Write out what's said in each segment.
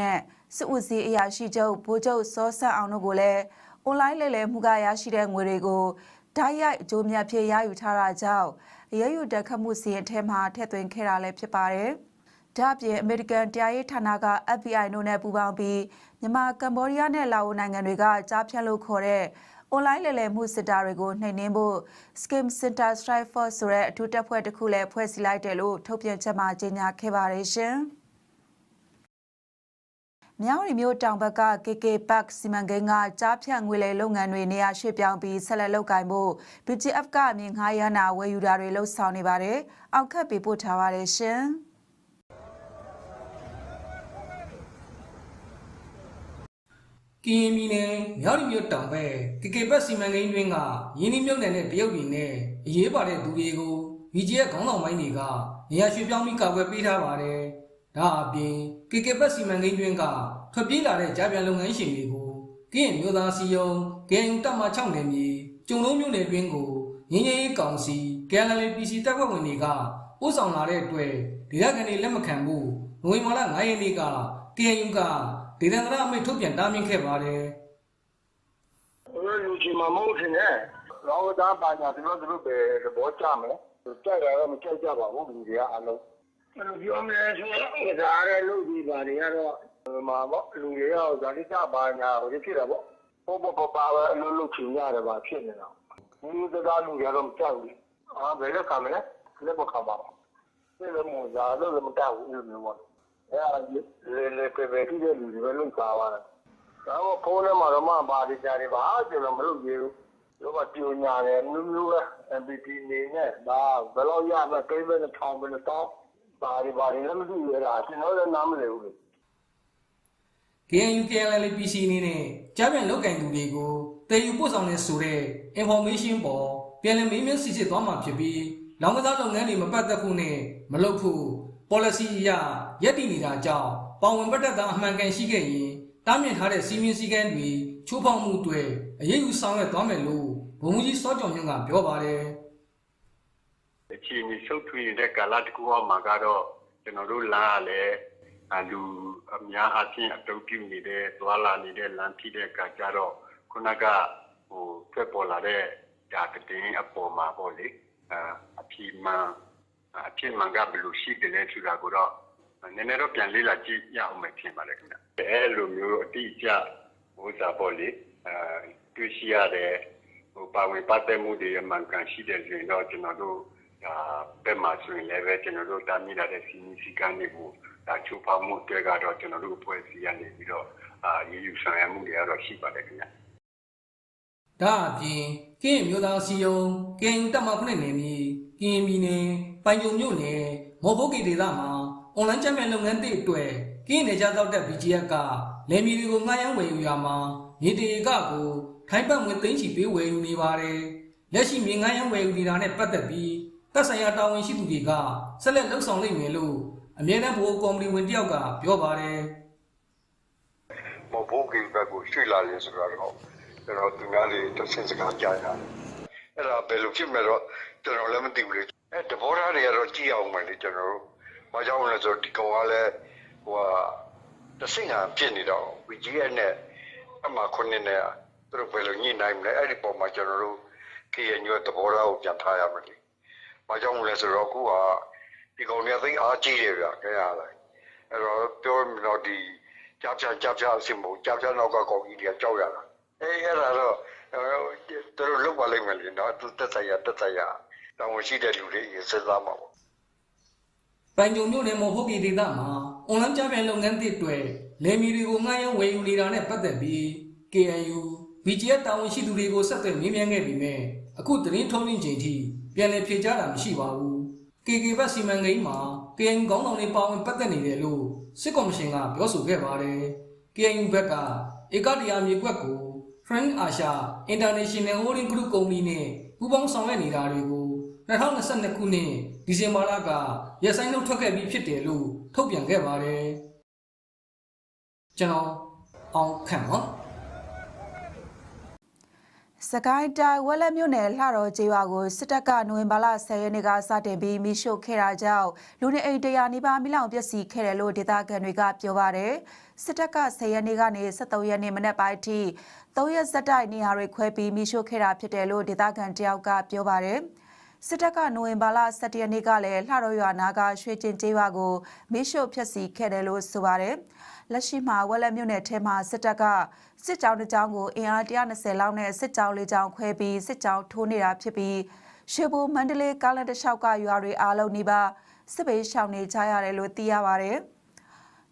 နဲ့စစ်ဦးစီးအရာရှိချုပ်ဗိုလ်ချုပ်စောဆန်းအောင်တို့ကိုလည်းအွန်လိုင်းလဲလှယ်မှုကရရှိတဲ့ငွေတွေကိုဓာတ်ရိုက်အကျိုးမြတ်ဖြစ်ရယူထားတာကြောင့်အရေးယူတက်ခတ်မှုစီရင်ထဲမှာထည့်သွင်းခဲ့တာလည်းဖြစ်ပါတယ်။ဒါ့အပြင်အမေရိကန်တရားရေးဌာနက FBI တို့နဲ့ပူးပေါင်းပြီးမြန်မာကမ္ဘောဒီးယားနဲ့လာအိုနိုင်ငံတွေကကြားဖြတ်လို့ခေါ်တဲ့အွန်လိုင်းလဲလှယ်မှုစစ်တာတွေကိုနှိမ်နင်းဖို့ Scheme Center Strike Force ဆိုတဲ့အထူးတပ်ဖွဲ့တစ်ခုလည်းဖွဲ့စည်းလိုက်တယ်လို့ထုတ်ပြန်ချက်မှာကြေညာခဲ့ပါတယ်ရှင်။ မြောက်ရီမျိုးတောင်ဘက်က KK Park စီမံကိန်းကကြားဖြတ်ငွေလေလုပ်ငန်းတွေနေရာရွှေ့ပြောင်းပြီးဆက်လက်လုပ်ကိုင်ဖို့ BGF ကအမြင်ငှားရမ်းတာဝယ်ယူတာတွေလှုပ်ဆောင်နေပါတယ်။အောက်ခက်ပေးပို့ထားပါတယ်ရှင်။ကရင်ပြည်နယ်မြောက်ရီမြို့တောင်ဘက်ကေကေဘက်စီမံကိန်းတွင်းကရင်းနှီးမြှုပ်နှံတဲ့တရုတ်ပြည်နဲ့အရေးပါတဲ့သူတွေကို VGF ခေါင်းဆောင်ပိုင်းတွေကနေရာရွှေ့ပြောင်းပြီးကာကွယ်ပေးထားပါတယ်။ ဒါအပြင် KKP စီမံကိန်းတွင်းကထွက်ပြေးလာတဲ့ကြားပြန်လုပ်ငန်းရှင်တွေကိုကင်းမျိုးသားစီယုံ KNU တပ်မ6နယ်မြေကျုံလုံးမြို့နယ်တွင်းကိုငင်းငင်းကောင်စီ KLL PC တပ်ဖွဲ့ဝင်တွေကဥဆောင်လာတဲ့အတွက်ဒေသခံတွေလက်မခံဘူးနိုဝင်ဘာလ9ရက်နေ့က KNU ကဒေသန္တရအမိန့်ထုတ်ပြန်တားမြစ်ခဲ့ပါတယ်။ဘယ်လိုချင်မှမဟုတ်ခင်နဲ့ရောဒါပါညာဒီလိုဒီလိုပဲသဘောကျမယ်။ကြိုက်တာတော့မကြိုက်ကြပါဘူးလူတွေကအလုံး အဲ့လိုပြောမယ်ဆိုရင်ဒါရဲလို့ဒီပါတွေကတော့မှာပေါ့လူတွေရောဇာတိကပါညာဟိုဖြစ်တာပေါ့ပေါ်ပေါ်ပေါ်ပါပဲအလုပ်လုပ်ချင်ရတယ်ပါဖြစ်နေတာလူသကားလူတွေကတော့မကြောက်ဘူးအာဘယ်လိုခံမလဲလက်မခံပါဘူးဒီလိုမျိုးဇာလို့မတောက်ဘူးလို့မျိုးပေါ့အဲ့ဒါလေလေပဲပဲဒီလိုလူတွေပဲလုပ်ပါပါလားဒါတော့ဖုန်းထဲမှာတော့မပါသေးကြတယ်ပါကျွန်တော်မလုပ်သေးဘူးလောကပြညာတယ်မျိုးမျိုးပဲ MVP နေနဲ့ဒါဘယ်လောက်ရမလဲကိန်းပဲ1000ပဲ1000 ဘာတွေဘာတွေလည်းမသိရတာကျွန်တော်လည်းနားမလည်ဘူးလေ KNU KLL PC အနေနဲ့ကြားပြန်လောက်ကင်သူတွေကိုတည်ယူပို့ဆောင်နေဆိုတဲ့ information ပေါ်ပြန်လည်မေးမြန်းစစ်ဆေးသွားမှာဖြစ်ပြီးလောင်ကစားလုပ်ငန်းတွေမပတ်သက်ဖို့နဲ့မလုပ်ဖို့ policy အရရည်တည်နေတာကြောင့်ပေါဝင်ပတ်သက်တာအမှန်ကန်ရှိခဲ့ရင်တားမြစ်ထားတဲ့စီမင်းစည်းကမ်းတွေချိုးဖောက်မှုတွေအရေးယူဆောင်ရွက်သွားမယ်လို့ဘုံကြီးစောကြောင်ညွန့်ကပြောပါတယ်။ အခြေအနေဆုပ်ထွေးနေတဲ့ကာလတစ်ခုအောက်မှာကတော့ကျွန်တော်တို့လမ်းကလည်းအလူအများအပြည့်အတုပ်ပြုနေတဲ့သွာလာနေတဲ့လမ်းဖြစ်တဲ့အခါကျတော့ခုနကဟိုထွက်ပေါ်လာတဲ့ဒါတည်င်းအပေါ်မှာပေါ့လေအာအဖြစ်မှန်အဖြစ်မှန်ကဘယ်လိုရှိတယ်လဲဆိုတာကိုတော့နည်းနည်းတော့ပြန်လေ့လာကြည့်ရအောင်မယ်ထင်ပါတယ်ခင်ဗျအဲလိုမျိုးအတိအကျဟိုစားပေါ့လေအာတွေ့ရှိရတဲ့ဟိုပါဝင်ပတ်သက်မှုတွေအမှန်ကန်ရှိတဲ့ဆိုရင်တော့ကျွန်တော်တို့ ဒါဘက်မှာဆိုရင်လည်းပဲကျွန်တော်တို့တာမိလာတဲ့စီမီစီကန်းတွေကိုဒါချိုးဖောက်မှုတွေကတော့ကျွန်တော်တို့အဖွဲ့အစည်းကနေပြီးတော့အာရည်ယူဆောင်ရွက်မှုတွေကတော့ရှိပါတယ်ခင်ဗျာဒါအပြင်ကင်းမျိုးသားစီယုံကင်းတပ်မခုနှစ်နယ်မြေကင်းပြည်နယ်ပိုင်ကြုံမြို့နယ်မော်ဘိုကီဒေသမှာအွန်လိုင်းချမ်းမြလုပ်ငန်းတွေအတွက်ကင်းနေကြသောက်တဲ့ BGF ကလယ်မီတွေကိုငှားရမ်းဝယ်ယူရမှာမြေတေကကိုထိုင်းပတ်ဝင်သိန်းချီပေးဝယ်ယူနေပါတယ်လက်ရှိမြေငှားရမ်းဝယ်ယူနေတာနဲ့ပတ်သက်ပြီး သက်ဆိုင်ရာတာဝန်ရှိသူတွေကဆက်လက်လှုပ်ဆောင်နိုင်မယ်လို့အမြဲတမ်းဗဟိုကော်မတီဝင်တယောက်ကပြောပါတယ်မဘိုးကိဘက်ကိုရွှေ့လာရင်ဆိုတော့ကျွန်တော်သူများလေးတစ်ဆင့်စကားကြားရတယ်။အဲ့ဒါဘယ်လိုဖြစ်မဲ့တော့ကျွန်တော်လည်းမသိဘူးလေ။အဲတဘောထားတွေကတော့ကြည့်အောင်မယ်လေကျွန်တော်တို့။ဘာကြောင့်လဲဆိုတော့ဒီကောင်ကလည်းဟိုဟာတစ်ဆင့်ကဖြစ်နေတော့ VGS နဲ့အမှခုနှစ်နဲ့သူတို့ဘယ်လိုညှိနိုင်မလဲအဲ့ဒီပုံမှာကျွန်တော်တို့ KNU ရဲ့သဘောထားကိုပြန်ထားရမယ်လေ။ ဘာကြောင့်လဲဆိုတော့အခုကဒီကောင်တွေကသိအားကြီးတယ်ဗျာခင်ဗျာလား။အဲ့တော့ပြောမလို့ဒီကြောက်ကြကြောက်ကြအစင်မို့ကြောက်ကြနောက်ကကောင်ကြီးတွေကကြောက်ရတာအေးအဲ့ဒါတော့သူတို့လောက်ပါလိမ့်မယ်လေနော်သူတက်ဆိုင်ရတက်ဆိုင်ရတောင်းရှိတဲ့လူတွေရေစသားမှာပေါ့ပိုင်ကြုံမြို့နယ်မော်ဟုတ်ကီဒေသမှာအွန်လိုင်းကြားပြန်လုပ်ငန်းသစ်တွေလယ်မီတွေကိုငှားရမ်းဝယ်ယူနေတာနဲ့ပတ်သက်ပြီး KNU BGF တာဝန်ရှိသူတွေကိုဆက်သွယ်မေးမြန်းခဲ့ပြီးမြဲအခုသတင်းထုတ်လွှင့်ချိန်ထိ ပြန်လည်ဖြေကြားတာမရှိပါဘူး KK ဘတ်စီမံကိန်းမှာ KNU ခေါင်းဆောင်တွေပါဝင်ပတ်သက်နေတယ်လို့စစ်ကော်မရှင်ကပြောဆိုခဲ့ပါတယ် KNU ဘက်ကဧကတရားမြေကွက်ကို Friend Asia International Holding Group ကုမ္ပဏီနဲ့ပူးပေါင်းဆောင်ရွက်နေတာတွေကို2022ခုနှစ်ဒီဇင်ဘာလကရက်ဆိုင်ထုတ်ထွက်ခဲ့ပြီးဖြစ်တယ်လို့ထုတ်ပြန်ခဲ့ပါတယ်ကျွန်တော်အောင်ခန့်ပါ စကိုင်းတိုင်းဝက်လက်မြို့နယ်လှတော်ကျေးရွာကိုစစ်တပ်ကနိုဝင်ဘာလ10ရက်နေ့ကစတင်ပြီးမိရှို့ခဲ့တာကြောင့်လူနေအိမ်တရာနီးပါးမိလောင်ပျက်စီးခဲ့တယ်လို့ဒေသခံတွေကပြောပါတယ်စစ်တပ်က10ရက်နေ့ကနေ23ရက်နေ့မနက်ပိုင်းထိ3ရက်ဆက်တိုက်နေရာတွေခွဲပြီးမိရှို့ခဲ့တာဖြစ်တယ်လို့ဒေသခံတယောက်ကပြောပါတယ် စစ်တပ်ကနိုဝင်ဘာလ17ရက်နေ့ကလည်းလှတော်ရွာနာကရွှေကျင်ကျေးရွာကိုမိရှို့ဖျက်ဆီးခဲ့တယ်လို့ဆိုပါတယ်လက်ရှိမှာဝက်လက်မြို့နယ်ထဲမှာစစ်တပ်ကစစ်ကြောင်းတစ်ကြောင်းကိုအင်အား120လောက်နဲ့စစ်ကြောင်းလေးကြောင်းခွဲပြီးစစ်ကြောင်းထိုးနေတာဖြစ်ပြီးရွှေဘိုမန္တလေးကားလန်တစ်လျှောက်ကရွာတွေအားလုံးနီးပါးစစ်ပေးရှောင်နေကြရတယ်လို့သိရပါတယ်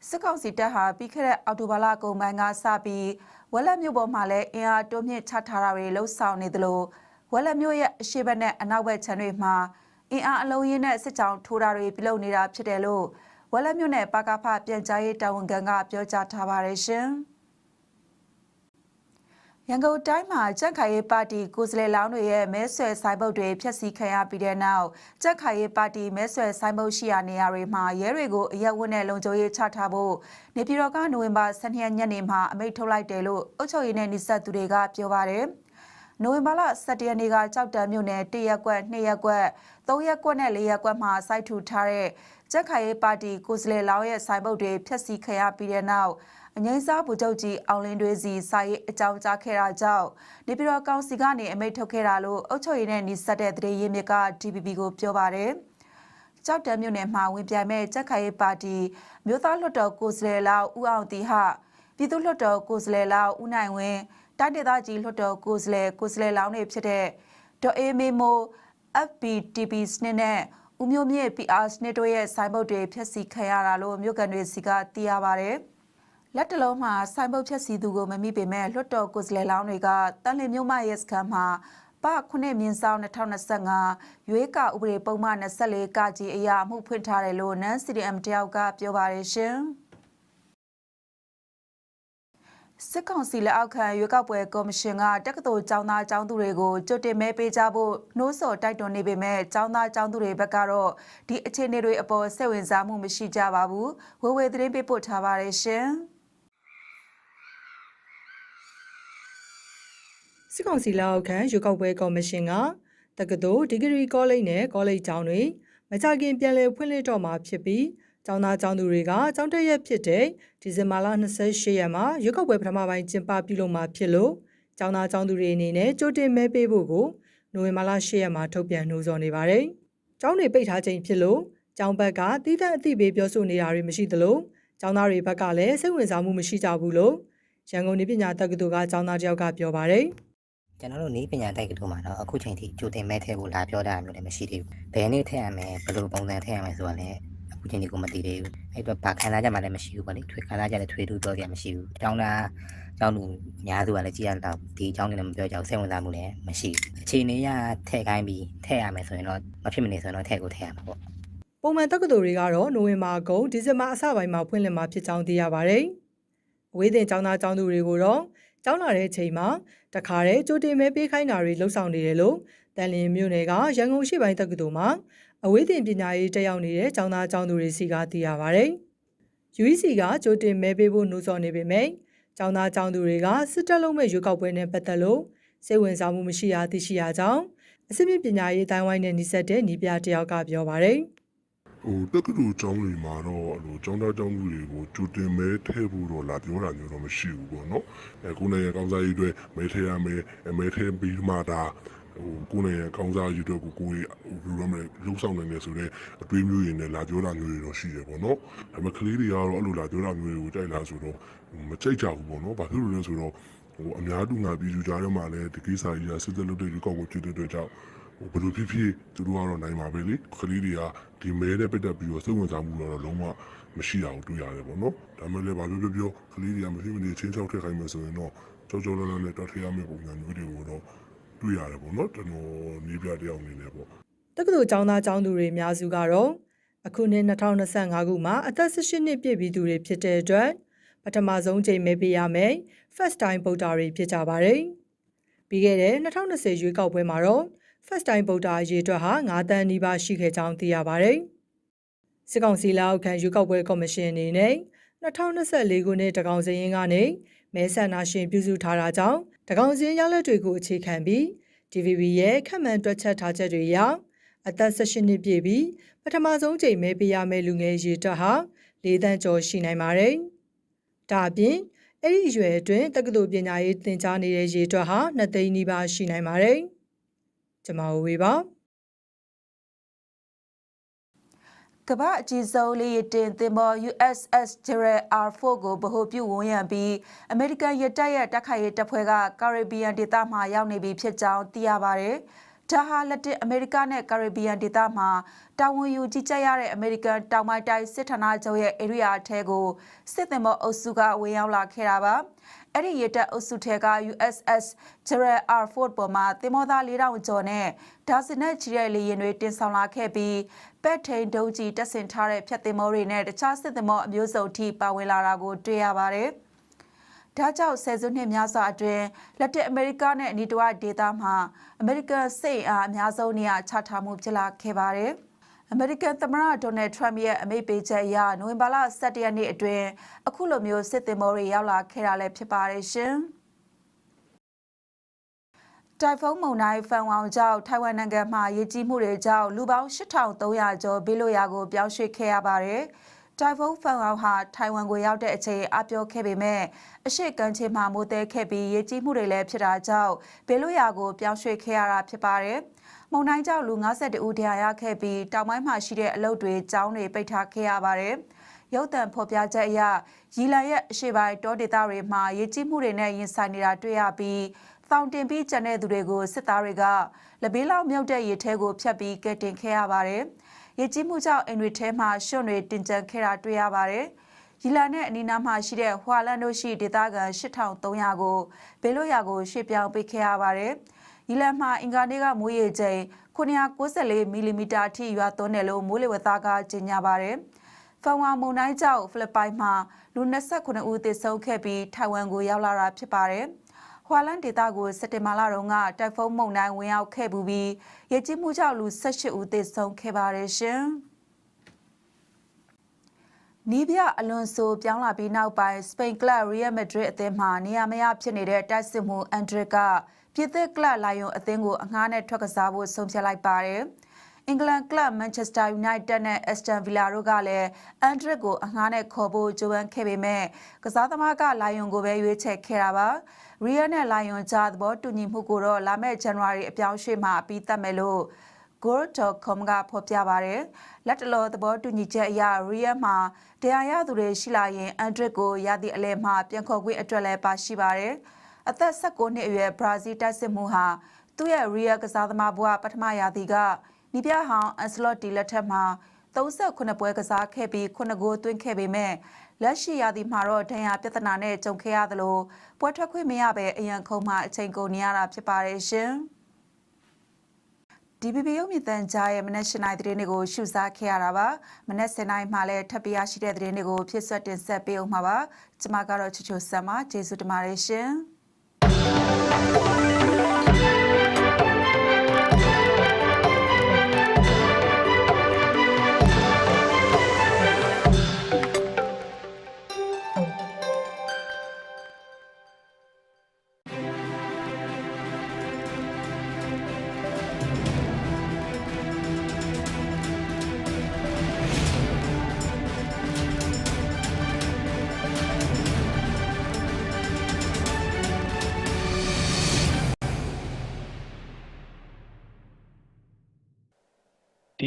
စစ်ကောင်စီတပ်ဟာပြီးခဲ့တဲ့အောက်တိုဘာလကုန်ပိုင်းကစပြီးဝက်လက်မြို့ပေါ်မှာလည်းအင်အားတိုးမြင့်ချထားတာတွေလှုပ်ဆောင်နေသလို ဝက်လက်မြို့ရဲ့အရှိဘက်နဲ့အနောက်ဘက်ခြမ်းတွေမှာအင်အားအလုံးရင်းနဲ့စစ်ကြောင်းထိုးတာတွေပြုလုပ်နေတာဖြစ်တယ်လို့ဝက်လက်မြို့နယ်ပကဖပြန်ကြားရေးတာဝန်ခံကပြောကြားထားပါတယ်ရှင်။ရန်ကုန်တိုင်းမှာကြက်ခိုင်ရေးပါတီကိုယ်စားလှယ်လောင်းတွေရဲ့မဲဆွယ်ဆိုင်ဘုတ်တွေဖျက်ဆီးခံရပြီးတဲ့နောက်ကြက်ခိုင်ရေးပါတီမဲဆွယ်ဆိုင်ဘုတ်ရှိရာနေရာတွေမှာရဲတွေကိုအရက်ဝတ်နဲ့လုံခြုံရေးချထားဖို့နေပြည်တော်ကနိုဝင်ဘာ12ရက်ညနေမှာအမိန့်ထုတ်လိုက်တယ်လို့အုပ်ချုပ်ရေးနဲ့နှိစက်သူတွေကပြောပါတယ်။ နိုဝင်ဘာလ17ရက်နေ့ကကြောက်တံမြို့နယ်1ရက်ကွက်2ရက်ကွက်3ရက်ကွက်နဲ့4ရက်ကွက်မှာစိုက်ထူထားတဲ့ကြက်ခိုင်ရေးပါတီကိုယ်စားလှယ်လောင်းရဲ့ဆိုင်ဘုတ်တွေဖျက်ဆီးခံရပြီးတဲ့နောက်အငိမ့်စားဗိုလ်ချုပ်ကြီးအောင်လင်းတွေစီစာရေးအကြောင်းကြားခဲ့တာကြောင့်နေပြည်တော်ကောင်စီကနေအမိန့်ထုတ်ခဲ့တာလို့အုပ်ချုပ်ရေးနဲ့နှိစက်တဲ့သတင်းရင်းမြစ်က DPP ကိုပြောပါတယ်။ကြောက်တံမြို့နယ်မှာဝင်ပြိုင်မဲ့ကြက်ခိုင်ရေးပါတီမြို့သားလွှတ်တော်ကိုယ်စားလှယ်လောင်းဦးအောင်တီဟပြည်သူ့လွှတ်တော်ကိုယ်စားလှယ်လောင်းဦးနိုင်ဝင်း တိုင်းဒေသကြီးလွှတ်တော်ကိုယ်စားလှယ်ကိုယ်စားလှယ်လောင်းတွေဖြစ်တဲ့ဒေါ်အေးမေမို FPTP စနစ်နဲ့ဦးမျိုးမြင့် PR စနစ်တို့ရဲ့ဆိုင်ဘုတ်တွေဖျက်ဆီးခံရတာလို့မြို့ကန်တွေစီကသိရပါတယ်။လက်တလုံးမှာဆိုင်ဘုတ်ဖျက်ဆီးသူကိုမမိပေမဲ့လွှတ်တော်ကိုယ်စားလှယ်လောင်းတွေကတန်လင်းမြို့မရဲစခန်းမှာပ9မြင်းဆောင်2025ရွေးကဥပဒေပုံမှန်24ကကြီးအရာမှုဖွင့်ထားတယ်လို့နန်း CDM တယောက်ကပြောပါတယ်ရှင်။ စစ်ကောင်စီလက်အောက်ခံရွေးကောက်ပွဲကော်မရှင်ကတက္ကသိုလ်ကျောင်းသားကျောင်းသူတွေကိုကြိုတင်မဲပေးကြဖို့နှိုးဆော်တိုက်တွန်းနေပေမဲ့ကျောင်းသားကျောင်းသူတွေဘက်ကတော့ဒီအခြေအနေတွေအပေါ်စိတ်ဝင်စားမှုမရှိကြပါဘူးဝေဝေသတင်းပေးပို့ထားပါတယ်ရှင်စစ်ကောင်စီလက်အောက်ခံရွေးကောက်ပွဲကော်မရှင်ကတက္ကသိုလ်ဒီဂရီကောလိပ်နဲ့ကောလိပ်ကျောင်းတွေမကြခင်ပြန်လည်ဖွင့်လှစ်တော့မှာဖြစ်ပြီး ကျောင်းသားကျောင်းသူတွေကကျောင်းတက်ရက်ဖြစ်တဲ့ဒီဇင်ဘာလ28ရက်မှာရွေးကောက်ပွဲပထမပိုင်းကျင်းပပြုလုပ်မှာဖြစ်လို့ကျောင်းသားကျောင်းသူတွေအနေနဲ့ကြိုတင်မဲပေးဖို့ကိုနိုဝင်ဘာလ10ရက်မှာထုတ်ပြန်နှိုးဆော်နေပါတယ်။ကျောင်းတွေပိတ်ထားချိန်ဖြစ်လို့ကျောင်းဘက်ကတည်တဲ့အသိပေးပြောဆိုနေတာတွေမရှိသလိုကျောင်းသားတွေဘက်ကလည်းစိတ်ဝင်စားမှုမရှိကြဘူးလို့ရန်ကုန်နေပညာတက္ကသိုလ်ကကျောင်းသားတယောက်ကပြောပါတယ်။ကျွန်တော်တို့နေပညာတိုက်ကတူမှာတော့အခုချိန်ထိကြိုတင်မဲ့ထဲဖို့လာပြောတာမျိုးလည်းမရှိသေးဘူး။ဘယ်နေ့ထည့်ရမယ်ဘယ်လိုပုံစံထည့်ရမယ်ဆိုတာလည်း အခုချိန်ထိကိုမသိသေးဘူး။အဲ့တော့ဘာခံစားချက်မှလည်းမရှိဘူးပေါ့လေ။ထွေခံစားချက်လည်းထွေတူပြောကြမရှိဘူး။ကျောင်းသားကျောင်းလူများစုကလည်းကြည်ရတော့ဒီကျောင်းတွေလည်းမပြောကြဘူးစိတ်ဝင်စားမှုလည်းမရှိဘူး။အခြေအနေရထည့်ခိုင်းပြီးထည့်ရမယ်ဆိုရင်တော့မဖြစ်မနေဆိုရင်တော့ထည့်ကိုထည့်ရမှာပေါ့ပုံမှန်တက္ကသိုလ်တွေကတော့နိုဝင်ဘာကုန်ဒီဇင်ဘာအစပိုင်းမှာဖွင့်လှစ်မှာဖြစ်ကြောင်းသိရပါတယ်။အဝေးသင်ကျောင်းသားကျောင်းသူတွေကိုတော့ကျောင်းလာတဲ့ချိန်မှာတခါတည်းကြိုတင်မဲပေးခိုင်းတာတွေလှုပ်ဆောင်နေတယ်လို့တန်လင်းမြို့နယ်ကရန်ကုန်ရှိပိုင်းတက္ကသိုလ်မှာ အဝေးသင်ပညာရေးတက်ရောက်နေတဲ့ကျောင်းသားကျောင်းသူတွေစီကသိရပါတယ်။ UEC ကကြိုတင်မဲပေးဖို့နှိုးဆော်နေပေမဲ့ကျောင်းသားကျောင်းသူတွေကစစ်တပ်လုံးမဲ့ရွေးကောက်ပွဲနဲ့ပတ်သက်လို့စိတ်ဝင်စားမှုမရှိရသိရှိရကြောင်းအစစ်မြင့်ပညာရေးတိုင်းဝိုင်းနဲ့နှိစက်တဲ့ညီပြတယောက်ကပြောပါတယ်။ဟိုတက္ကသိုလ်ကျောင်းတွေမှာတော့အဲ့လိုကျောင်းသားကျောင်းသူတွေကိုကြိုတင်မဲထည့်ဖို့တော့လာပြောတာမျိုးတော့မရှိဘူးပေါ့နော်အဲကိုယ်နဲ့ကောင်းစားရေးအတွက်မဲထည့်ရမယ်အဲမဲထည့်ပြီးမှဒါ ဟိုကိုယ်နဲ့ကောင်းစားရေးအတွက်ကိုကိုယ်ဘယ်လိုလဲမလဲလှုပ်ဆောင်နိုင်နေဆိုတော့အတွေးမျိုးတွေနဲ့လာပြောတာမျိုးတွေတော့ရှိတယ်ပေါ့နော်ဒါပေမဲ့ကလေးတွေကတော့အဲ့လိုလာပြောတာမျိုးတွေကိုကြိုက်လားဆိုတော့မကြိုက်ကြဘူးပေါ့နော်ဘာဖြစ်လို့လဲဆိုတော့ဟိုအများတူငါပြည်သူကြားထဲမှာလည်းဒီကိစ္စကြီးကစစ်သက်လုပ်တဲ့ဒီကောက်ကိုကျွတ်တဲ့အတွက်ကြောင့်ဟိုဘယ်လိုဖြစ်ဖြစ်သူတို့ကတော့နိုင်ပါပဲလေခလေးတွေကဒီမဲနဲ့ပတ်သက်ပြီးတော့စိတ်ဝင်စားမှုတော့လုံးဝမရှိတာကိုတွေ့ရတယ်ပေါ့နော်ဒါမှလည်းဘာပြောပြောပြောခလေးတွေကမဖြစ်မနေချင်းချောက်ထည့်ခိုင်းမယ်ဆိုရင်တော့ကြောက်ကြောက်လန့်လန့်နဲ့တွတ်ထည့်ရမယ့်ပုံစံမျိုးတွေကိုတော့ တွေ့ရတယ်ပေါ့နော်ကျွန်တော်နေပြတယောက်အနေနဲ့ပေါ့တက္ကသိုလ်ကျောင်းသားကျောင်းသူတွေအများစုကတော့အခုနှစ်2025ခုမှာအသက်18နှစ်ပြည့်ပြီးသူတွေဖြစ်တဲ့အတွက်ပထမဆုံးချိန်မဲပေးရမယ် first time voter တွေဖြစ်ကြပါတယ်။ပြီးခဲ့တဲ့2020ရွေးကောက်ပွဲမှာတော့ first time voter အရေးအတွက်ဟာ9တန်းနီးပါးရှိခဲ့ကြောင်းသိရပါတယ်။စစ်ကောင်စီလက်အောက်ခံရွေးကောက်ပွဲကော်မရှင်အနေနဲ့2024ခုနှစ်တကောင်စရင်ကနေ မဲဆန္ဒရှင်ပြုစုထားတာကြောင့်တကောင်စင်းရလက်တွေကိုအခြေခံပြီး DVB ရဲ့ခန့်မှန်တွက်ချက်ထားချက်တွေအရအသက်18နှစ်ပြည့်ပြီးပထမဆုံးချိန်မဲပေးရမယ့်လူငယ်ရေတပ်ဟာ၄တန်းကျော်ရှိနိုင်ပါတယ်။ဒါအပြင်အဲ့ဒီအရွယ်အတွင်းတက္ကသိုလ်ပညာရေးသင်ကြားနေတဲ့ရေတွက်ဟာ2သိန်းနီးပါးရှိနိုင်ပါတယ်။ကျွန်မဝေပါ ကမ္ဘာအကြီးဆုံးလေယာဉ်တင်သင်္ဘော USS Gerald R4 ကိုဗဟိုပြုဝန်ရံပြီးအမေရိကန်ရတပ်ရဲ့တပ်ခိုင်ရေးတပ်ဖွဲ့ကကာရစ်ဘီယန်ဒေသမှာရောက်နေပြီဖြစ်ကြောင်းသိရပါတယ်။ ဒါဟာလက်တင်အမေရိကနဲ့ကာရစ်ဘီယန်ဒေသမှာတာဝန်ယူကြီးကြပ်ရတဲ့အမေရိကန်တောင်ပိုင်းတိုင်းစစ်ဌာနချုပ်ရဲ့ area အထဲကိုစစ်သင်္ဘောအုပ်စုကဝင်ရောက်လာခဲ့တာပါ။အဲ့ဒီရတပ်အုပ်စုထဲက USS Gerald R. Ford ပေါ်မှာသင်္ဘောသား4000ကျော်နဲ့ဒါဇင်နဲ့ချီတဲ့လေယာဉ်တွေတင်ဆောင်လာခဲ့ပြီးပက်ထိန်ဒုံးကြီးတက်ဆင်ထားတဲ့ဖြတ်သင်္ဘောတွေနဲ့တခြားစစ်သင်္ဘောအမျိုးစုံထိပါဝင်လာတာကိုတွေ့ရပါတယ်။ ဒါကြောင့်ဆယ်စုနှစ်များစွာအတွင်းလက်တက်အမေရိကနဲ့အနီးတစ်ဝိုက်ဒေသမှာအမေရိကန်စိတ်အားအများဆုံးနေရာချထားမှုဖြစ်လာခဲ့ပါတယ်။အမေရိကန်သမ္မတဒေါ်နယ်ထရမ့်ရဲ့အမိန့်ပေးချက်အရနိုဝင်ဘာလ17ရက်နေ့အတွင်းအခုလိုမျိုးစစ်သင်္ဘောတွေရောက်လာခဲ့တာလည်းဖြစ်ပါတယ်ရှင်။တိုင်ဖုန်းမုန်တိုင်းဖန်ဝေါင်ကြောင့်ထိုင်ဝမ်နိုင်ငံမှာရေကြီးမှုတွေကြောင့်လူပေါင်း8300ကျော်ဘေးလွတ်ရာကိုပြောင်းရွှေ့ခဲ့ရပါတယ်။ တိုင်ဖုန်းဖန်ဝေါင်ဟာထိုင်ဝမ်ကိုရောက်တဲ့အချိန်အပြောခဲ့ပေမဲ့အရှိကမ်းခြေမှာမိုးတဲခဲ့ပြီးရေကြီးမှုတွေလည်းဖြစ်တာကြောင့်ဘေးလွတ်ရာကိုပြောင်းရွှေ့ခဲ့ရတာဖြစ်ပါတယ်။မုန်တိုင်းကြောင့်လူ52ဦးတရားရခဲ့ပြီးတောင်ပိုင်းမှာရှိတဲ့အလုပ်တွေကျောင်းတွေပိတ်ထားခဲ့ရပါတယ်။ရုပ်တံဖော်ပြချက်အရရီလန်ရဲ့အရှိပိုင်းတောဒေသတွေမှာရေကြီးမှုတွေနဲ့ရင်ဆိုင်နေတာတွေ့ရပြီးတောင်တင်ပြီးကျန်တဲ့သူတွေကိုစစ်သားတွေကလဘေးလောက်မြုပ်တဲ့ရေထဲကိုဖြတ်ပြီးကယ်တင်ခဲ့ရပါတယ်။ ရေကြီးမှုကြောင့်အိမ်တွေထဲမှာရွှွန့်တွေတင်ကျန်ခဲ့တာတွေ့ရပါတယ်။ရီလာနဲ့အနီးနားမှာရှိတဲ့ဟွာလန်တို့ရှိဒေသခံ8300ကိုဘေးလွတ်ရာကိုရွှေ့ပြောင်းပေးခဲ့ရပါတယ်။ရီလန်မှာအင်္ဂါနေ့ကမိုးရေချိန်994မီလီမီတာအထိရွာသွန်းတယ်လို့မိုးလေဝသကကြေညာပါတယ်။ဖန်ဝါမုန်တိုင်းကြောင့်ဖိလစ်ပိုင်မှာလူ29ဦးသေဆုံးခဲ့ပြီးထိုင်ဝမ်ကိုရောက်လာတာဖြစ်ပါတယ်။ ဟွာလန်ဒေတာကိုစက်တင်ဘာလတုန်းကတိုက်ဖုန်းမုန်တိုင်းဝင်ရောက်ခဲ့ပူပြီးရေကြီးမှုကြောင့်လူ18ဦးသေဆုံးခဲ့ပါတယ်ရှင်။နီးပြအလွန်ဆိုပြောင်းလာပြီးနောက်ပိုင်းစပိန်ကလပ်ရီယယ်မက်ဒရစ်အသင်းမှနေရာမရဖြစ်နေတဲ့တိုက်စစ်မှုအန်ဒရစ်ကပြည်သစ်ကလပ်လိုင်ယွန်အသင်းကိုအငှားနဲ့ထွက်ကစားဖို့ဆုံးဖြတ်လိုက်ပါတယ်။ အင်္ဂလန်ကလပ်မန်ချက်စတာယူနိုက်တက်နဲ့အက်စတန်ဗီလာတို့ကလည်းအန်ဒရစ်ကိုအငှားနဲ့ခေါ်ဖို့ကြိုးပမ်းခဲ့ပေမဲ့ကစားသမားကလိုင်ယွန်ကိုပဲရွေးချယ်ခဲ့တာပါ။ရီယယ်နဲ့လိုင်ယွန်ကြားသဘောတူညီမှုကိုတော့လာမယ့်ဇန်နဝါရီအပြောင်းရွှေ့မှာအပြီးသတ်မယ်လို့ goal.com ကဖော်ပြပါတယ်။လက်တလောသဘောတူညီချက်အရရီယယ်မှာတရားရသူတွေရှိလာရင်အန်ဒရစ်ကိုရသည့်အလဲမှာပြန်ခေါ်ခွင့်အတွက်လည်းပါရှိပါတယ်။အသက်16နှစ်အရွယ်ဘရာဇီးတိုက်စစ်မှုဟာသူ့ရဲ့ရီယယ်ကစားသမားဘဝပထမရာသီက နီးပြဟောင်းအန်စလော့တီလက်ထက်မှာ38ပွဲကစားခဲ့ပြီး9ဂိုးသွင်းခဲ့ပေမဲ့လက်ရှိရာသီမှာတော့ဒဏ်ရာပြဿနာနဲ့ကြုံခဲ့ရသလိုပွဲထွက်ခွင့်မရဘဲအရန်ခုံမှအချိန်ကုန်နေရတာဖြစ်ပါတယ်ရှင်။ DBB ရုပ်မြင်သံကြားရဲ့မနက်၈နာရီသတင်းတွေကိုရှုစားခဲ့ရတာပါမနက်7နာရီမှလည်းထပ်ပြရရှိတဲ့သတင်းတွေကိုဖြစ်ဆွတ်တင်ဆက်ပေးအောင်ပါပါကျွန်မကတော့ချူချူဆမ်ပါကျေးဇူးတင်ပါတယ်ရှင်။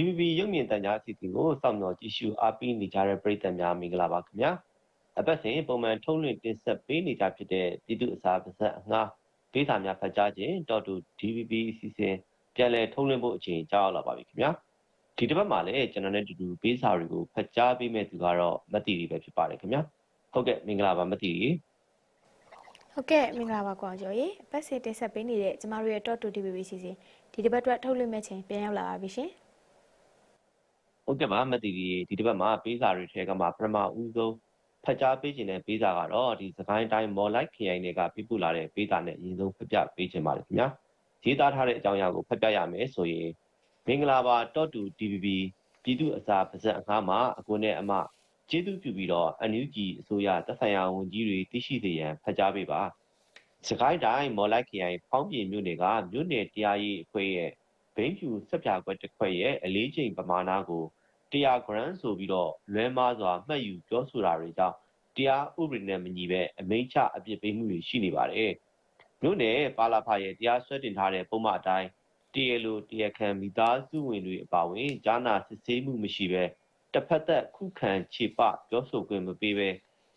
DVB ရုပ်မြင်သံကြားအစီအစဉ်ကိုစောင့်မျှော်ကြည့်ရှုအားပေးနေကြတဲ့ပရိသတ်များမင်္ဂလာပါခင်ဗျာ။အပတ်စဉ်ပုံမှန်ထုတ်လွှင့်တင်ဆက်ပေးနေကြဖြစ်တဲ့ပြည်သူ့အစာပါဇက်အငှားဒေသများဖတ်ကြားခြင်းတော်တူ DVB အစီအစဉ်ပြန်လည်ထုတ်လွှင့်ဖို့အချိန်ကြာရောက်လာပါပြီခင်ဗျာ။ဒီတစ်ပတ်မှာလည်းကျွန်တော်နဲ့တူတူဘေးစာတွေကိုဖတ်ကြားပေးမဲ့သူကတော့မတ်တီရီပဲဖြစ်ပါတယ်ခင်ဗျာ။ဟုတ်ကဲ့မင်္ဂလာပါမတ်တီရီ။ဟုတ်ကဲ့မင်္ဂလာပါကွာကျော်ရေအပတ်စီတင်ဆက်ပေးနေတဲ့ကျမတို့ရဲ့ Top 2 DBB စီစဉ်ဒီတစ်ပတ်အတွက်ထုတ်လွှင့်မဲ့ချိန်ပြန်ရောက်လာပါပြီရှင် ဟုတ်ကဲ့ပါမတ်တီဒီဒီတစ်ပတ်မှာပေးစာတွေထဲကမှပထမဦးဆုံးဖတ်ကြားပေးခြင်းတဲ့ပေးစာကတော့ဒီစကိုင်းတိုင်းမော်လိုက်ခရိုင်တွေကပြပူလာတဲ့ပေးစာနဲ့အရင်ဆုံးဖတ်ပြပေးခြင်းပါတယ်ခင်ဗျာရေးသားထားတဲ့အကြောင်းအရာကိုဖတ်ပြရမယ်ဆိုရင်မင်္ဂလာပါ .2 DBB ပြည်သူအစာပါဇက်အငှားမှာအကွနဲ့အမကျေးဇူးပြုပြီးတော့ NUG အစိုးရသက်ဆိုင်ရာဝန်ကြီးတွေသိရှိစေရန်ဖတ်ကြားပေးပါစကိုင်းတိုင်းမော်လိုက်ခရိုင်ဖောင်းပြင်မြို့နယ်ကမြို့နယ်တရားရေးအဖွဲ့ရဲ့ဘိ န်းဖြူဆက်ပြာကွက်တစ်ခွက်ရဲ့အလေးချိန်ပမာဏကို100 gram ဆိုပြီးတော့လွဲမားစွာမှတ်ယူပြောဆိုတာတွေကြောင့်တရားဥပဒေနဲ့မညီပဲအမိန့်ချအပြစ်ပေးမှုတွေရှိနေပါတယ်မြို့နယ်ပါလာဖာရဲ့တရားစွဲတင်ထားတဲ့ပုံမှန်အတိုင်းတရားလိုတရားခံမိသားစုဝင်တွေအပါအဝင်ဂျာနာစစ်ဆေးမှုမရှိပဲတစ်ဖက်သက်ခုခံခြေပပြောဆိုခွင့်မပေးပဲ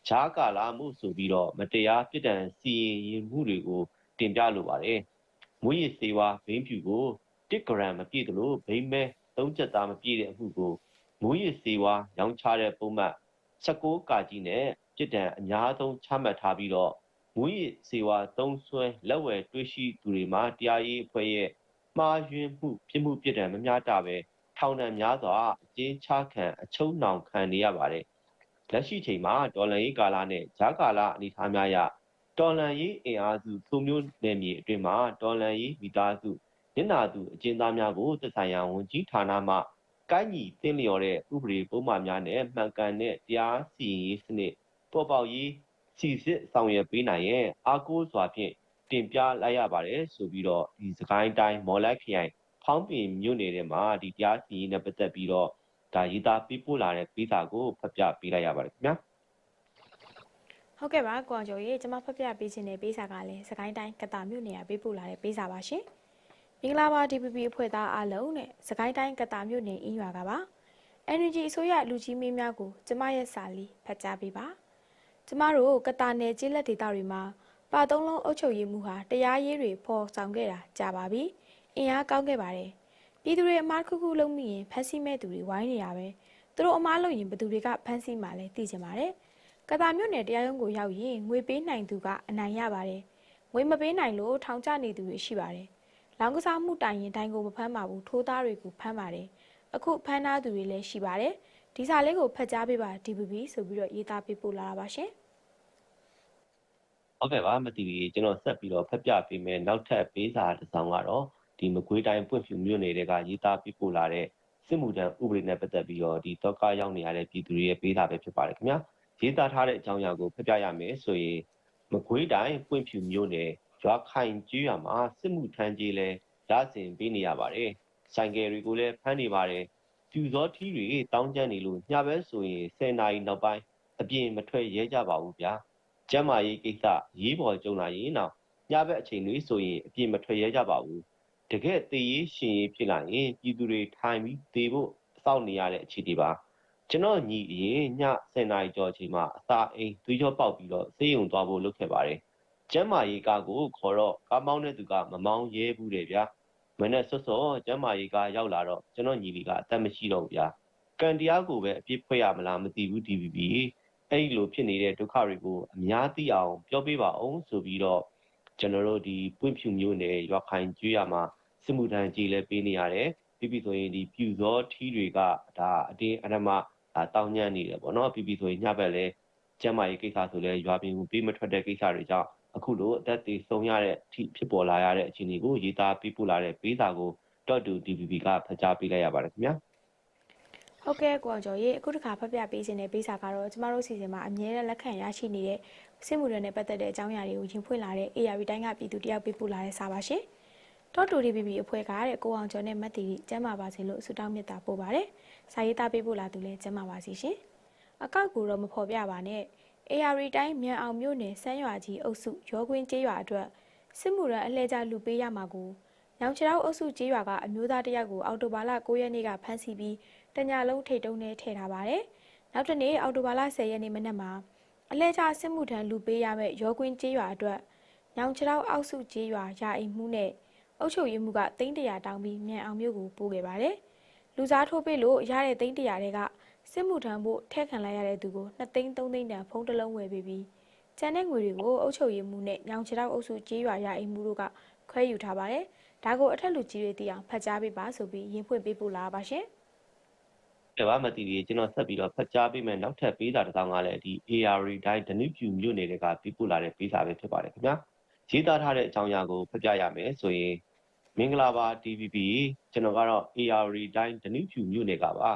ဈာကာလာမှုဆိုပြီးတော့မတရားပြစ်ဒဏ်စီရင်ရင်မှုတွေကိုတင်ပြလိုပါတယ်။မွေးရည်စေဝါဘိန်းဖြူကို 1ဂရမ်မပြည့်သလိုဘိန်းမဲ3ချက်သားမပြည့်တဲ့အမှုကိုမွေးရည်စေဝါရောင်းချတဲ့ပုံမှန်16ကာကြီးနဲ့ပြစ်ဒဏ်အများဆုံးချမှတ်ထားပြီးတော့မွေးရည်စေဝါသုံးဆွဲလက်ဝယ်တွေ့ရှိသူတွေမှာတရားရေးအဖွဲ့ရဲ့မှားယွင်းမှုပြစ်မှုပြစ်ဒဏ်မများတာပဲထောင်ဒဏ်များစွာအကျဉ်းချခံအချုံနှောင်ခံနေရပါတယ်။လက်ရှိချိန်မှာဒေါ်လာရေးကာလနဲ့ဂျာကာလအနေအထားများရဒေါ်လာရေးအင်အားစုသုံးမျိုးနယ်မြေအတွင်းမှာဒေါ်လာရေးမိသားစု ညနာသူအကျဉ်းသားများကိုသက်ဆိုင်ရာဝန်ကြီးဌာနမှကိုင်းညီတင်းလျော်တဲ့ဥပဒေပုံမှန်များနဲ့မှန်ကန်တဲ့တရားစီရင်ရေးစနစ်ပေါ်ပေါက်ရေးစီစစ်ဆောင်ရွက်ပေးနိုင်ရင်အားကိုးစွာဖြင့်တင်ပြလိုက်ရပါတယ်ဆိုပြီးတော့ဒီစကိုင်းတိုင်းမော်လက်ခရိုင်ဖောင်းပင်မြို့နယ်ထဲမှာဒီတရားစီရင်နဲ့ပတ်သက်ပြီးတော့ဒါရေးသားပေးပို့လာတဲ့ပေးစာကိုဖတ်ပြပေးလိုက်ရပါတယ်ခင်ဗျာဟုတ်ကဲ့ပါကွန်ကျော်ရေကျွန်မဖတ်ပြပေးခြင်းတဲ့ပေးစာကလည်းစကိုင်းတိုင်းကတာမြို့နယ်ကပေးပို့လာတဲ့ပေးစာပါရှင်မ င်္ဂလာပါ DPP အဖွဲ့သားအားလုံးနဲ့စကိုင်းတိုင်းကတာမြို့နယ်အင်းရွာကပါ Energy အစိုးရလူကြီးမင်းများကိုကျမရဲ့စာလေးဖတ်ကြားပေးပါကျမတို့ကတာနယ်ကျေးလက်ဒေသတွေမှာပါသုံးလုံးအုပ်ချုပ်ရေးမှုဟာတရားရေးတွေဖော်ဆောင်ခဲ့တာကြာပါပြီအင်အားကောင်းခဲ့ပါတယ်ပြည်သူတွေအမားတစ်ခုခုလုံးမိရင်ဖမ်းဆီးမဲ့သူတွေဝိုင်းနေရပဲသူတို့အမားလုပ်ရင်ဘယ်သူတွေကဖမ်းဆီးမှလဲသိချင်ပါတယ်ကတာမြို့နယ်တရားရုံးကိုရောက်ရင်ငွေပေးနိုင်သူကအနိုင်ရပါတယ်ငွေမပေးနိုင်လို့ထောင်ကျနေသူတွေရှိပါတယ် လောင်ကစားမှုတိုင်ရင်တိုင်ကိုမဖမ်းပါဘူးထိုးသားတွေကိုဖမ်းပါတယ်အခုဖမ်းသားသူတွေလည်းရှိပါတယ်ဒီစာလေးကိုဖတ်ကြားပေးပါ DPP ဆိုပြီးတော့ရေးသားပေးပို့လာတာပါရှင်ဟုတ်ကဲ့ပါမသိဘူးကျွန်တော်ဆက်ပြီးတော့ဖတ်ပြပေးမယ်နောက်ထပ်ပေးစာတစ်စောင်ကတော့ဒီမကွေးတိုင်းပွင့်ဖြူမြို့နယ်တွေကရေးသားပေးပို့လာတဲ့စစ်မှုထမ်းဥပဒေနဲ့ပတ်သက်ပြီးတော့ဒီတော့ကရောက်နေရတဲ့ပြည်သူတွေရဲ့ပေးစာပဲဖြစ်ပါတယ်ခင်ဗျာရေးသားထားတဲ့အကြောင်းအရာကိုဖတ်ပြရမယ်ဆိုရင်မကွေးတိုင်းပွင့်ဖြူမြို့နယ် ရွာခိုင်ကျွော်မှာစစ်မှုထမ်းကြီးလဲရစဉ်ပေးနေရပါတယ်ဆိုင်ကယ်တွေကိုလည်းဖမ်းနေပါတယ်ပြူစောထီးတွေတောင်းကျမ်းနေလို့ညဘက်ဆိုရင်10နာရီနောက်ပိုင်းအပြင်မထွက်ရဲကြပါဘူးဗျာကျမ်းမာရေးကိစ္စရေးပေါ်ကြုံလာရင်တော့ညဘက်အချိန်တွေဆိုရင်အပြင်မထွက်ရဲကြပါဘူးတကယ်သေရေးရှင်ရေးဖြစ်လာရင်ပြည်သူတွေထိုင်ပြီးသေဖို့စောင့်နေရတဲ့အခြေအနေပါကျွန်တော်ညီအရင်ည10နာရီကျော်အချိန်မှာအစာအိမ်သွေးကြောပေါက်ပြီးတော့ဆေးရုံသွားဖို့လုပ်ခဲ့ပါတယ် ကျမ်းမာရေးကားကိုခေါ်တော့ကားမောင်းတဲ့သူကမမောင်းရဲဘူးတယ်ဗျာမနေ့စောစောကျမ်းမာရေးကားရောက်လာတော့ကျွန်တော်ညီလေးကအသက်မရှိတော့ဘူးဗျာကန်တရားကိုပဲအပြစ်ဖွက်ရမလားမသိဘူး DVB အဲ့ဒီလိုဖြစ်နေတဲ့ဒုက္ခတွေကိုအများသိအောင်ပြောပြပါအောင်ဆိုပြီးတော့ကျွန်တော်တို့ဒီပွင့်ဖြူမျိုးနယ်ရွာခိုင်ကျွေးရမှာစစ်မှုထမ်းကြီးလဲပေးနေရတယ်ပြီးပြီဆိုရင်ဒီပြူစောထီးတွေကဒါအတင်းအဓမ္မတောင်းညံ့နေတယ်ပေါ့နော်ပြီးပြီဆိုရင်ညဘက်လဲကျမ်းမာရေးကိစ္စဆိုလဲရွာပြင်ကိုပေးမထွက်တဲ့ကိစ္စတွေကြောင့် အခုလိုအသက်သေဆုံးရတဲ့အထိဖြစ်ပေါ်လာရတဲ့အခြေအနေကိုရေးသားပေးပို့လာတဲ့ပေးစာကို .2dbb ကဖတ်ကြားပေးလိုက်ရပါတယ်ခင်ဗျာဟုတ်ကဲ့ကိုအောင်ကျော်ရေအခုတစ်ခါဖတ်ပြပေးခြင်းတဲ့ပေးစာကတော့ကျမတို့စီစဉ်မှာအမြဲတမ်းလက်ခံရရှိနေတဲ့စစ်မှုတွေနဲ့ပတ်သက်တဲ့အကြောင်းအရာတွေကိုရင်ဖွင့်လာတဲ့ ARV တိုင်းကပြည်သူတယောက်ပေးပို့လာတဲ့စာပါရှင်။တော့တူ DPP အဖွဲ့ကတဲ့ကိုအောင်ကျော်နဲ့မတ်တီကျမ်းမာပါစေလို့ဆုတောင်းမေတ္တာပို့ပါတယ်။စာရေးသားပေးပို့လာသူလည်းကျမ်းမာပါစေရှင်။အကောက်ကိုတော့မဖော်ပြပါနဲ့ ARV တိုင်းမြန်အောင်မြို့နယ်စမ်းရွာကြီးအုပ်စုရောကွင်းကျေးရွာအတွက်စစ်မှုရန်အလှည့်ကျလူပေးရမှာကိုညောင်ချောက်အုပ်စုကျေးရွာကအမျိုးသားတယောက်ကိုအော်တိုဘာလ9ရက်နေ့ကဖမ်းဆီးပြီးတညာလုံးထိတ်တုံးနဲ့ထည့်ထားပါတယ်။နောက်တနေ့အော်တိုဘာလ10ရက်နေ့မနက်မှာအလဲချစစ်မှုထမ်းလူပေးရမယ့်ရောကွင်းကျေးရွာအတွက်ညောင်ချောက်အောက်စုကျေးရွာယာအိမ်မှုနဲ့အုပ်ချုပ်ရေးမှုကတိန်းတရာတောင်းပြီးမြန်အောင်မြို့ကိုပို့ခဲ့ပါတယ်။လူစားထိုးပေးလို့ရတဲ့တိန်းတရာတွေက စစ်မှုထမ်းဖို့ထည့်ခံလိုက်ရတဲ့သူကို2သိန်း3သိန်းတန်ဖုန်းတစ်လုံးဝယ်ပေးပြီးကျန်တဲ့ငွေတွေကိုအုပ်ချုပ်ရေးမှုနဲ့ညောင်ချောက်အုပ်စုကျေးရွာယာအိမ်မှုတို့ကခွဲယူထားပါတယ်။ဒါကိုအထက်လူကြီးတွေသိအောင်ဖတ်ကြားပေးပါဆိုပြီးရင်ဖွင့်ပေးပို့လာပါရှင်။တဘာမတီးကြီးကျွန်တော်ဆက်ပြီးတော့ဖတ်ကြားပေးမယ်နောက်ထပ်ပေးစာတစ်စောင်းကလည်းဒီ AR တိုင်းဒနုပြူမြို့နယ်တွေကပြပို့လာတဲ့ပေးစာပဲဖြစ်ပါတယ်ခင်ဗျာရေးသားထားတဲ့အကြောင်းအရာကိုဖတ်ပြရမယ်ဆိုရင်မင်္ဂလာပါ TVB ကျွန်တော်ကတော့ AR တိုင်းဒနုပြူမြို့နယ်ကပါ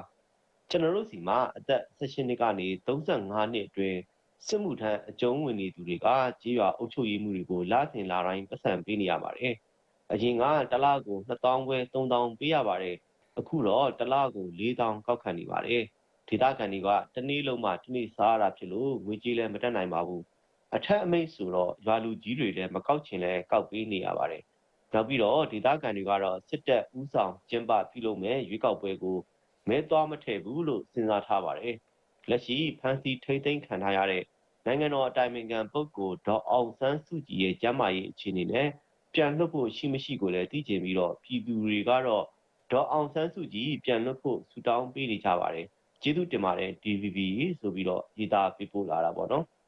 ကျွန်တော်တို့စီမှာအသက်16နှစ်ကနေ35နှစ်အတွင်းစစ်မှုထမ်းအကျုံးဝင်နေသူတွေကကြေးရွာအုပ်ချုပ်ရေးမှုတွေကိုလဆင်လာတိုင်းပတ်စံပေးနေရပါတယ်။အရင်ကတစ်လကို2000ခွဲ3000ပေးရပါတယ်။အခုတော့တစ်လကို4000ကောက်ခံနေပါတယ်။ဒေသခံတွေကတနေ့လုံးမှတနေ့စားရတာဖြစ်လို့ငွေကြေးလည်းမတက်နိုင်ပါဘူး။အထက်အမိတ်ဆိုတော့ရွာလူကြီးတွေလည်းမကောက်ချင်လဲကောက်ပေးနေရပါတယ်။နောက်ပြီးတော့ဒေသခံတွေကတော့စစ်တပ်ဥဆောင်ကျင်းပပြုလုပ်မဲ့ရွေးကောက်ပွဲကို မဲသွားမထည့်ဘူးလို့စဉ်းစားထားပါတယ်။လက်ရှိဖန်စီထိမ့်သိမ်းခံထားရတဲ့နိုင်ငံတော်အတိုင်ပင်ခံပုဂ္ဂိုလ်ဒေါက်အောင်ဆန်းစုကြည်ရဲ့ကျမ်းမာရေးအခြေအနေနဲ့ပြန်လွတ်ဖို့ရှိမရှိကိုလည်းသိချင်ပြီးတော့ပြည်သူတွေကတော့ဒေါက်အောင်ဆန်းစုကြည်ပြန်လွတ်ဖို့ဆူတောင်းပေးနေကြပါတယ်။ကျေးဇူးတင်ပါတယ် DVB ဆိုပြီးတော့ရေးသားပေးပို့လာတာပေါ့နော်။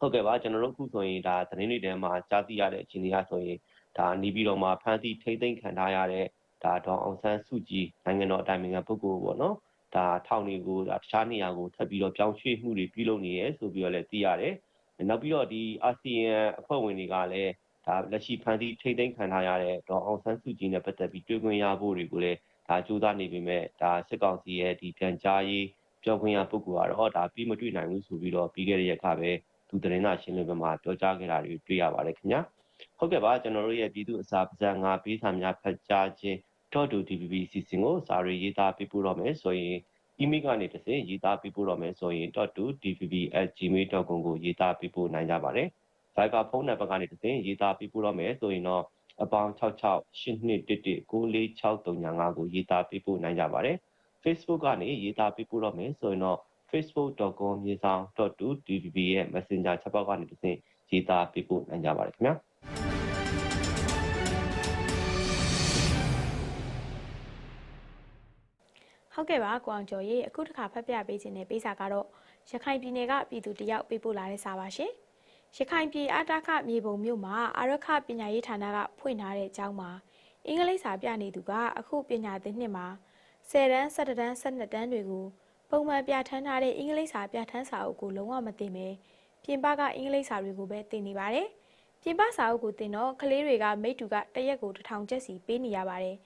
ဟုတ်ကဲ့ပါကျွန်တော်တို့အခုဆိုရင်ဒါသတင်းတွေထဲမှာကြားသိရတဲ့အခြေအနေအရဆိုရင်ဒါနေပြီးတော့မှဖန်စီထိမ့်သိမ်းခံထားရတဲ့ ဒါဒေါက်အောင်ဆန်းစုကြည်နိုင်ငံတော်အတိုင်ပင်ခံပုဂ္ဂိုလ်ပေါ့နော်ဒါထောင်တွေကိုဒါတခြားနေရာကိုထပ်ပြီးတော့ပြောင်းရွှေ့မှုတွေပြုလုပ်နေရဲဆိုပြီးတော့လည်းသိရတယ်နောက်ပြီးတော့ဒီအာဆီယံအဖွဲ့ဝင်တွေကလည်းဒါလက်ရှိဖန်တီးထိမ့်သိမ်းခံထားရတဲ့ဒေါက်အောင်ဆန်းစုကြည်နဲ့ပတ်သက်ပြီးတွေ့ခွင့်ရဖို့တွေကိုလည်းဒါကြိုးစားနေပေမဲ့ဒါစစ်ကောင်စီရဲ့ဒီပြန်ကြားရေးပြောခွင့်ရပုဂ္ဂိုလ်ကတော့ဒါပြီးမတွေ့နိုင်ဘူးဆိုပြီးတော့ပြီးခဲ့တဲ့ရက်ကပဲသူသတင်းစာရှင်းလင်းပွဲမှာပြောကြားခဲ့တာတွေတွေ့ရပါတယ်ခင်ဗျာ ဟုတ်ကဲ့ပါကျွန်တော်တို့ရဲ့ပြည်သူ့အစာပါဇက်ငါပေးစာများဖတ်ကြားခြင်း .dvb စီစဉ်ကိုစာရေးရေးသားပေးပို့တော့မယ်ဆိုရင် email ကနေတစ်ဆင့်ရေးသားပေးပို့တော့မယ်ဆိုရင် .dvb@gmail.com ကိုရေးသားပေးပို့နိုင်ကြပါတယ်။ Viber ဖုန်းနံပါတ်ကနေတစ်ဆင့်ရေးသားပေးပို့တော့မယ်ဆိုရင်တော့အပေါင်း66 8211 94635ကိုရေးသားပေးပို့နိုင်ကြပါတယ်။ Facebook ကနေရေးသားပေးပို့တော့မယ်ဆိုရင်တော့ facebook.com မြေဆောင် .dvb ရဲ့ Messenger ချက်ပေါက်ကနေတစ်ဆင့်ရေးသားပေးပို့နိုင်ကြပါတယ်ခင်ဗျာ။ ဟုတ်ကဲ့ပါကိုအောင်ကျော်ရေအခုတစ်ခါဖတ်ပြပေးခြင်းတဲ့ပေးစာကတော့ရခိုင်ပြည်နယ်ကပြည်သူတယောက်ပေးပို့လာတဲ့စာပါရှင်ရခိုင်ပြည်အာတာခမြေပုံမြို့မှာအာရခပညာရေးဌာနကဖွင့်ထားတဲ့ကျောင်းမှာအင်္ဂလိပ်စာပြနေသူကအခုပညာသင်နှစ်မှာ10တန်း17တန်း12တန်းတွေကိုပုံမှန်ပြဋ္ဌာန်းထားတဲ့အင်္ဂလိပ်စာပြဋ္ဌာန်းစာအုပ်ကိုလုံးဝမသိပဲပြင်ပကအင်္ဂလိပ်စာတွေကိုပဲသင်နေပါတယ်ပြင်ပစာအုပ်ကိုသင်တော့ကလေးတွေကမိတူကတရက်ကို1000ကျပ်စီပေးနေရပါတယ်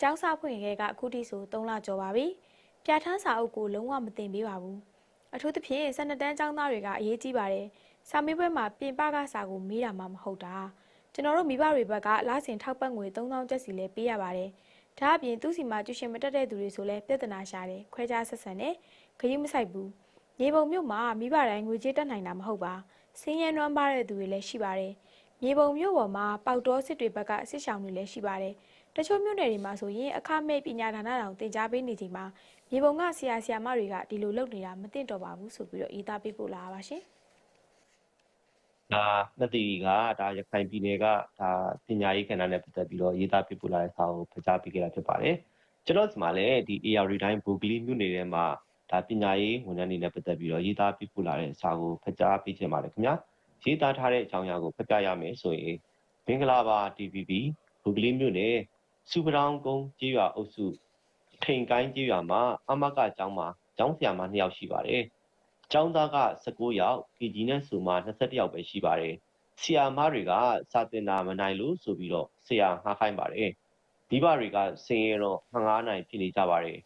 ကျောင်းစာဖွင့်ခဲ့ကအခုထိဆို3လကျော်ပါပြီ။ပြဋ္ဌာန်းစာအုပ်ကိုလုံးဝမသိပေးပါဘူး။အထူးသဖြင့်12တန်းကျောင်းသားတွေကအရေးကြီးပါတယ်။စာမေးပွဲမှာပြင်ပကစာကိုမေးတာမှမဟုတ်တာ။ကျွန်တော်တို့မိဘတွေဘက်ကလစဉ်ထောက်ပံ့ငွေ3000ကျပ်စီလဲပေးရပါတယ်။ဒါအပြင်သူ့စီမှာကျူရှင်မတက်တဲ့သူတွေဆိုလဲပြဿနာရှာတယ်။ခွဲခြားဆက်ဆံတယ်။ခရီးမဆိုင်ဘူး။မြေပုံမြို့မှာမိဘတိုင်းငွေကြေးတက်နိုင်တာမဟုတ်ပါ။စင်းရဲနွမ်းပါတဲ့သူတွေလည်းရှိပါတယ်။မြေပုံမြို့ပေါ်မှာပေါက်တော်စစ်တွေဘက်ကစစ်ဆောင်တွေလည်းရှိပါတယ်။ တချို့မြို့နယ်တွေမှာဆိုရင်အခမဲ့ပညာဒါနတောင်တင် जा ပေးနေချိန်မှာမြေပုံကဆရာဆရာမတွေကဒီလိုလုပ်နေတာမသင့်တော်ပါဘူးဆိုပြီးတော့ရေးသားပေးပို့လာပါရှင်။ဒါနှစ်တီကဒါရခိုင်ပြည်နယ်ကဒါပညာရေးကဏ္ဍနဲ့ပတ်သက်ပြီးတော့ရေးသားပေးပို့လာတဲ့စာကိုဖတ်ကြားပေးခဲ့တာဖြစ်ပါတယ်။ကျွန်တော်ဒီမှာလည်းဒီ AR တိုင်းဘူဂလီမြို့နယ်ထဲမှာဒါပညာရေးဝန်ထမ်းတွေနဲ့ပတ်သက်ပြီးတော့ရေးသားပေးပို့လာတဲ့စာကိုဖတ်ကြားပေးချင်ပါတယ်ခင်ဗျာ။ရေးသားထားတဲ့အကြောင်းအရာကိုဖတ်ပြရမယ်ဆိုရင်မင်္ဂလာပါ TVB ဘူဂလီမြို့နယ် စူပရောင်းကုန်းကြေးရွာအုပ်စုထိန်ကိုင်းကြေးရွာမှာအမကကျောင်းမှာကျောင်းဆရာမ2ယောက်ရှိပါတယ်။ကျောင်းသားက19ယောက် PG နဲ့ဆိုမှ21ယောက်ပဲရှိပါတယ်။ဆရာမတွေကစာသင်တာမနိုင်လို့ဆိုပြီးတော့ဆရာငှားခိုင်းပါတယ်။မိဘတွေကဆင်းရဲတော့ငှားနိုင်ဖြစ်နေကြပါတယ်